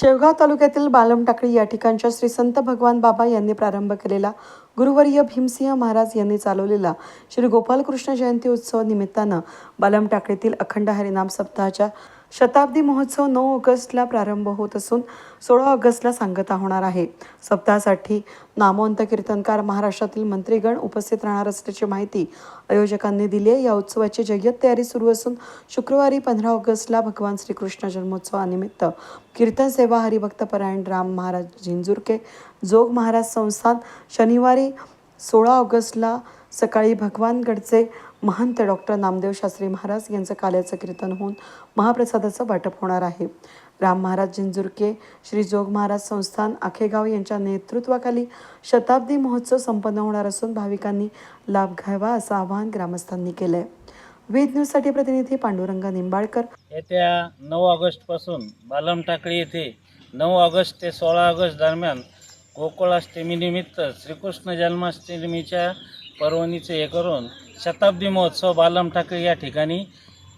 शेवगाव तालुक्यातील बालमटाकळी या ठिकाणच्या श्री संत भगवान बाबा यांनी प्रारंभ केलेला गुरुवर्य भीमसिंह महाराज यांनी चालवलेला श्री गोपालकृष्ण जयंती उत्सव निमित्तानं बालम टाकळीतील अखंड हरिनाम सप्ताहाच्या शताब्दी महोत्सव नऊ ऑगस्टला प्रारंभ होत असून सोळा ऑगस्टला सांगता होणार आहे. सप्ताहासाठी नामवंत कीर्तनकार महाराष्ट्रातील मंत्रीगण उपस्थित राहणार असल्याची माहिती आयोजकांनी दिली आहे. या उत्सवाची जय्यत तयारी सुरू असून शुक्रवारी पंधरा ऑगस्टला भगवान श्रीकृष्ण जन्मोत्सवानिमित्त कीर्तन सेवा हरिभक्त परायण राम महाराज झिंजुरके जोग महाराज संस्थान शनिवारी सोळा ऑगस्टला सकाळी भगवानगडचे महंत डॉक्टर नामदेव शास्त्री महाराज यांचं काल्याचं कीर्तन होऊन महाप्रसादाचं वाटप होणार आहे. राम महाराज जिंजुरके श्री जोग महाराज संस्थान आखेगाव यांच्या नेतृत्वाखाली शताब्दी महोत्सव संपन्न होणार असून भाविकांनी लाभ घ्यावा असं आवाहन ग्रामस्थांनी केलं आहे वेद न्यूजसाठी प्रतिनिधी पांडुरंग निंबाळकर. येत्या नऊ ऑगस्टपासून बालम टाकळी येथे नऊ ऑगस्ट ते सोळा ऑगस्ट दरम्यान गोकुळाष्टमीनिमित्त श्रीकृष्ण जन्माष्टमीच्या पर्वणीचे हे करून शताब्दी महोत्सव बालम ठाकरे या ठिकाणी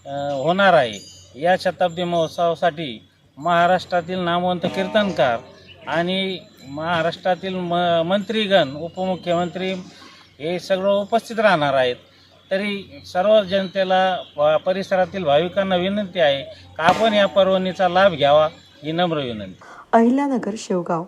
होणार आहे. या शताब्दी महोत्सवासाठी महाराष्ट्रातील नामवंत कीर्तनकार आणि महाराष्ट्रातील म मंत्रीगण उपमुख्यमंत्री हे सगळं उपस्थित राहणार आहेत. तरी सर्व जनतेला परिसरातील भाविकांना विनंती आहे का आपण या पर्वणीचा लाभ घ्यावा ही नम्र विनंती. अहिल्यानगर शेवगाव.